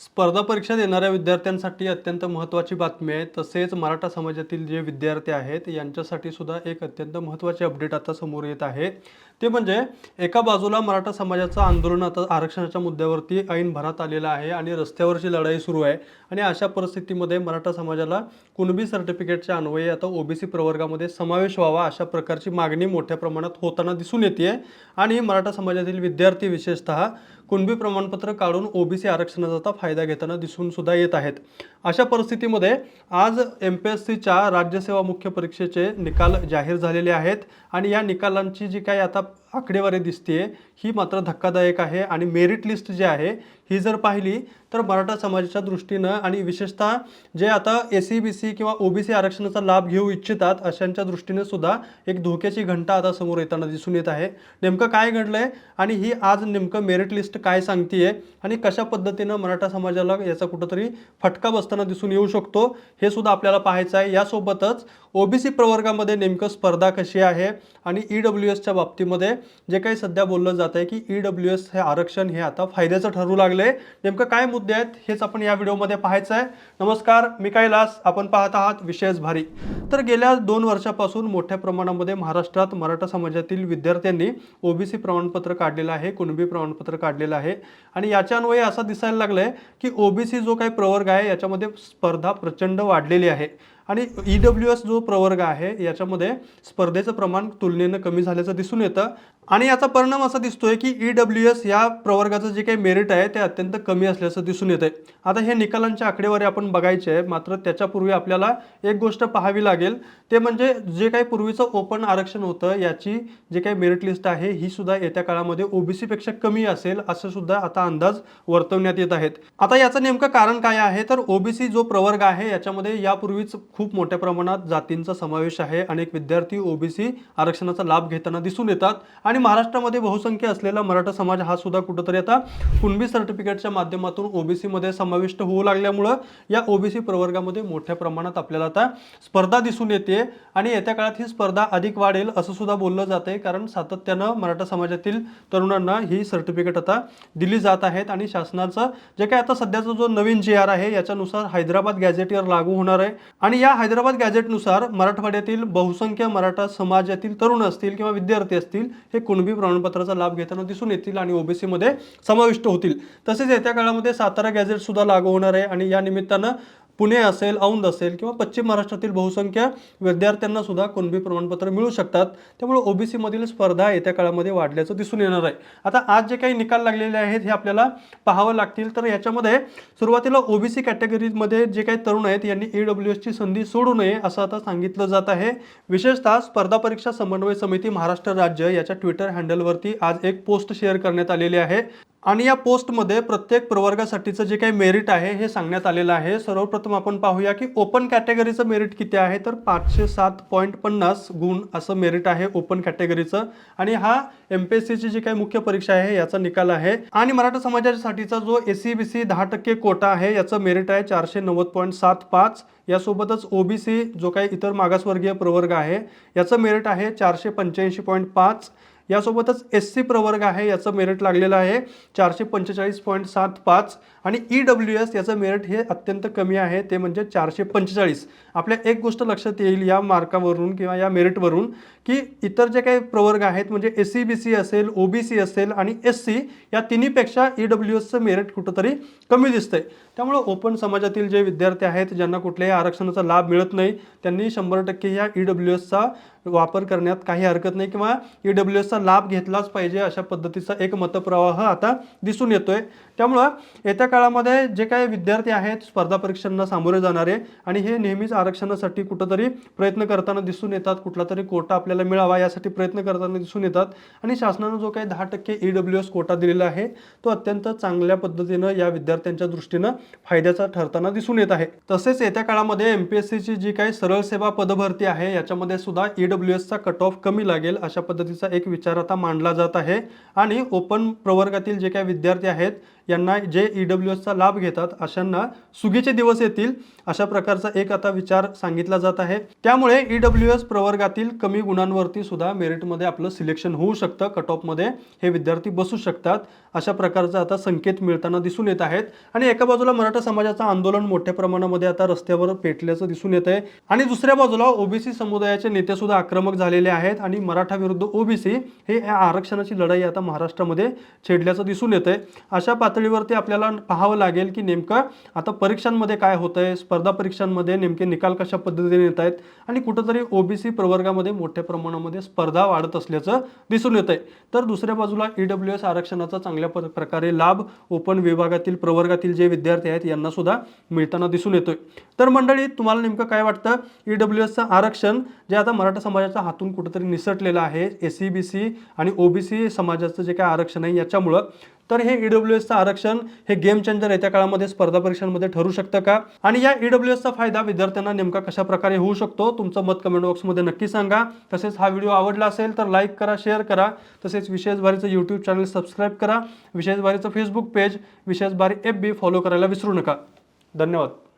स्पर्धा परीक्षा देणाऱ्या विद्यार्थ्यांसाठी अत्यंत महत्त्वाची बातमी आहे. तसेच मराठा समाजातील जे विद्यार्थी आहेत यांच्यासाठी सुद्धा एक अत्यंत महत्त्वाचे अपडेट आता समोर येत आहे. ते म्हणजे एका बाजूला मराठा समाजाचं आंदोलन आता आरक्षणाच्या मुद्द्यावरती ऐन भरात आलेलं आहे आणि रस्त्यावरची लढाई सुरू आहे. आणि अशा परिस्थितीमध्ये मराठा समाजाला कुणबी सर्टिफिकेटच्या अन्वये आता ओबीसी प्रवर्गामध्ये समावेश व्हावा अशा प्रकारची मागणी मोठ्या प्रमाणात होताना दिसून येते आणि मराठा समाजातील विद्यार्थी विशेषतः कुणबी प्रमाणपत्र काढून ओबीसी आरक्षणाचा आता फायदा घेताना दिसून सुद्धा येत आहेत. अशा परिस्थितीमध्ये आज एम पी एस सीच्या राज्यसेवा मुख्य परीक्षेचे निकाल जाहीर झालेले आहेत आणि या निकालांची जी काही आता आकडेवारी दिसते ही मात्र धक्कादायक आहे आणि मेरिट लिस्ट जी आहे ही जर पाहिली तर मराठा समाजाच्या दृष्टीनं आणि विशेषतः जे आता ए सी बी सी किंवा ओबीसी आरक्षणाचा लाभ घेऊ इच्छितात अशांच्या दृष्टीने सुद्धा एक धोक्याची घंटा आता समोर येताना दिसून येत आहे. नेमकं काय घडलं आहे आणि ही आज नेमकं मेरिट लिस्ट काय सांगतीये आणि कशा पद्धतीनं मराठा समाजाला याचा कुठंतरी फटका बसताना दिसून येऊ शकतो हे सुद्धा आपल्याला पाहायचं आहे. यासोबतच ओबीसी प्रवर्गामध्ये नेमकं स्पर्धा कशी आहे आणि ई डब्ल्यू एसच्या बाबतीमध्ये जे काही सध्या बोललं जात आहे की ई डब्ल्यू एस हे आरक्षण हे आता फायद्याचं ठरू लागले नेमकं काय मुद्दे आहेत हेच आपण या व्हिडिओमध्ये पाहायचं आहे नमस्कार मी कैलास. आपण पाहत आहात विशेष भारी. तर गेल्या दोन वर्षापासून मोठ्या प्रमाणामध्ये महाराष्ट्रात मराठा समाजातील विद्यार्थ्यांनी ओबीसी प्रमाणपत्र काढलेलं आहे कुणबी प्रमाणपत्र काढलेलं आहे. आणि याच्या अन्वये असं दिसायला लागलं आहे की ओबीसी जो काही प्रवर्ग आहे याच्यामध्ये स्पर्धा प्रचंड वाढलेली आहे. आणि ई डब्ल्यू एस जो प्रवर्ग आहे याच्यामध्ये स्पर्धेचं प्रमाण तुलनेनं कमी झाल्याचं दिसून येतं. आणि याचा परिणाम असा दिसतोय की ई डब्ल्यू एस या प्रवर्गाचं जे काही मेरिट आहे ते अत्यंत कमी असल्याचं दिसून येतंय. आता हे निकालांच्या आकडेवारी आपण बघायचे आहे मात्र त्याच्यापूर्वी आपल्याला एक गोष्ट पाहावी लागेल. ते म्हणजे जे काही पूर्वीचं ओपन आरक्षण होतं याची जे काही मेरिट लिस्ट आहे ही सुद्धा येत्या काळामध्ये ओबीसीपेक्षा कमी असेल असं सुद्धा आता अंदाज वर्तवण्यात येत आहेत. आता याचं नेमकं कारण काय आहे? तर ओबीसी जो प्रवर्ग आहे याच्यामध्ये यापूर्वीच खूप मोठ्या प्रमाणात जातींचा समावेश आहे. अनेक विद्यार्थी ओबीसी आरक्षणाचा लाभ घेताना दिसून येतात. आणि महाराष्ट्रामध्ये बहुसंख्य असलेला मराठा समाज हा सुद्धा कुठंतरी आता कुणबी सर्टिफिकेटच्या माध्यमातून ओबीसीमध्ये समाविष्ट होऊ लागल्यामुळं या ओबीसी प्रवर्गामध्ये मोठ्या प्रमाणात आपल्याला आता स्पर्धा दिसून येते आणि येत्या काळात ही स्पर्धा अधिक वाढेल असं सुद्धा बोललं जात आहे कारण सातत्यानं मराठा समाजातील तरुणांना ही सर्टिफिकेट आता दिली जात आहेत आणि शासनाचं जे काही आता सध्याचा जो नवीन जी आर आहे याच्यानुसार हैदराबाद गॅझेटवर लागू होणार आहे. आणि या हैदराबाद गॅझेटनुसार मराठवाड्यातील बहुसंख्य मराठा समाजातील तरुण असतील किंवा विद्यार्थी असतील हे कुणबी प्रमाणपत्राचा लाभ घेताना दिसून येतील आणि ओबीसी मध्ये समाविष्ट होतील. तसेच येत्या काळामध्ये सातारा गॅझेट सुद्धा लागू होणार आहे आणि या निमित्तानं पुणे असेल औंध असेल किंवा पश्चिम महाराष्ट्रातील बहुसंख्य विद्यार्थ्यांना सुद्धा कुणबी प्रमाणपत्र मिळू शकतात. त्यामुळे ओबीसीमधील स्पर्धा येत्या काळामध्ये वाढल्याचं दिसून येणार आहे. आता आज जे काही निकाल लागलेले आहेत हे आपल्याला पाहावं लागतील. तर याच्यामध्ये सुरुवातीला ओबीसी कॅटेगरीमध्ये जे काही तरुण आहेत यांनी ई डब्ल्यू एसची संधी सोडू नये असं आता सांगितलं जात आहे. विशेषतः स्पर्धा परीक्षा समन्वय समिती महाराष्ट्र राज्य याच्या ट्विटर हँडलवरती आज एक पोस्ट शेअर करण्यात आलेली आहे. आणि या पोस्टमध्ये प्रत्येक प्रवर्गासाठीचं जे काही मेरिट आहे हे सांगण्यात आलेलं आहे. सर्वप्रथम आपण पाहूया की ओपन कॅटेगरीचं मेरिट किती आहे? तर पाचशे सात पॉईंट पन्नास गुण असं मेरिट आहे ओपन कॅटेगरीचं आणि हा एम पी एस सीची जी काही मुख्य परीक्षा आहे याचा निकाल आहे. आणि मराठा समाजासाठीचा जो एस सी बी सी दहा टक्के कोटा आहे याचं मेरिट आहे चारशे नव्वद पॉईंट सात पाच. यासोबतच ओबीसी जो काही इतर मागासवर्गीय प्रवर्ग आहे याचं मेरिट आहे चारशे पंच्याऐंशी पॉईंट पाच. यासोबतच एस सी प्रवर्ग आहे याचं मेरिट लागलेलं आहे. चारशे पंचेचाळीस पॉईंट सात पाच आणि ई डब्ल्यू एस याचं मेरिट हे अत्यंत कमी आहे ते म्हणजे चारशे पंचेचाळीस. आपल्या एक गोष्ट लक्षात येईल या मार्कावरून किंवा या मेरिटवरून की इतर जे काही प्रवर्ग आहेत म्हणजे एस सी बी सी असेल ओ बी सी असेल आणि एस सी या तिन्हीपेक्षा ई डब्ल्यू एसचं मेरिट कुठंतरी कमी दिसतंय. त्यामुळं ओपन समाजातील जे विद्यार्थी आहेत ज्यांना कुठल्याही आरक्षणाचा लाभ मिळत नाही त्यांनी शंभर टक्के या ई डब्ल्यू एसचा वापर करण्यात काही हरकत नाही किंवा ई डब्ल्यू एसचा लाभ घेतलाच पाहिजे अशा पद्धतीचा एक मतप्रवाह आता दिसून येतोय. त्यामुळं येत्या काळामध्ये जे काही विद्यार्थी आहेत स्पर्धा परीक्षांना सामोरे जाणारे आणि हे नेहमीच आरक्षणासाठी कुठंतरी प्रयत्न करताना दिसून येतात. कुठला तरी कोटा आपल्याला मिळावा यासाठी प्रयत्न करताना दिसून येतात. आणि शासनानं जो काही दहा टक्के ई डब्ल्यू एस कोटा दिलेला आहे तो अत्यंत चांगल्या पद्धतीनं या विद्यार्थ्यांच्या दृष्टीनं फायद्याचा ठरताना दिसून येत आहे. तसेच येत्या काळामध्ये एम पी एस सीची जी काही सरळ सेवा पदभरती आहे याच्यामध्ये सुद्धा ई डब्ल्यू एसचा कट ऑफ कमी लागेल अशा पद्धतीचा एक विचार आता मांडला जात आहे. आणि ओपन प्रवर्गातील जे काही विद्यार्थी आहेत यांना जे ई डब्ल्यू एसचा लाभ घेतात अशांना सुगीचे दिवस येतील अशा प्रकारचा एक आता विचार सांगितला जात आहे. त्यामुळे ई डब्ल्यू एस प्रवर्गातील कमी गुणांवरती सुद्धा मेरिटमध्ये आपलं सिलेक्शन होऊ शकतं कट ऑफमध्ये हे विद्यार्थी बसू शकतात अशा प्रकारचा आता संकेत मिळताना दिसून येत आहेत. आणि एका बाजूला मराठा समाजाचं आंदोलन मोठ्या प्रमाणामध्ये आता रस्त्यावर पेटल्याचं दिसून येत आहे आणि दुसऱ्या बाजूला ओबीसी समुदायाचे नेते सुद्धा आक्रमक झालेले आहेत आणि मराठा विरुद्ध ओबीसी हे या आरक्षणाची लढाई आता महाराष्ट्रामध्ये छेडल्याचं दिसून येत आहे अशा पातळीवरती आपल्याला पाहावं लागेल की नेमकं आता परीक्षांमध्ये काय होतं आहे स्पर्धा परीक्षांमध्ये नेमके निकाल कशा पद्धतीने येत आहेत आणि कुठंतरी ओबीसी प्रवर्गामध्ये मोठ्या प्रमाणामध्ये स्पर्धा वाढत असल्याचं दिसून येत आहे तर दुसऱ्या बाजूला ई डब्ल्यू एस आरक्षणाचा चांगल्या प्रकारे लाभ ओपन विभागातील प्रवर्गातील जे विद्यार्थी आहेत यांना सुद्धा मिळताना दिसून येतोय. तर मंडळी तुम्हाला नेमकं काय वाटतं? ई डब्ल्यू एसचं आरक्षण जे आता मराठा समाजाच्या हातून कुठंतरी निसटलेलं आहे एस सी बी सी आणि ओबीसी समाजाचं जे काय आरक्षण आहे याच्यामुळं तर हे ईडब्ल्यू एसचं आरक्षण हे गेम चेंजर येत्या काळामध्ये स्पर्धा परीक्षांमध्ये ठरू शकतं का? आणि या ईडब्ल्यू एसचा फायदा विद्यार्थ्यांना नेमका कशा प्रकारे होऊ शकतो? तुमचं मत कमेंट बॉक्समध्ये नक्की सांगा. तसेच हा व्हिडिओ आवडला असेल तर लाईक करा शेअर करा. तसेच विशेष भारीचं यूट्यूब चॅनल सबस्क्राईब करा. विशेष भारीचं फेसबुक पेज विशेष भारी एफ बी फॉलो करायला विसरू नका. धन्यवाद.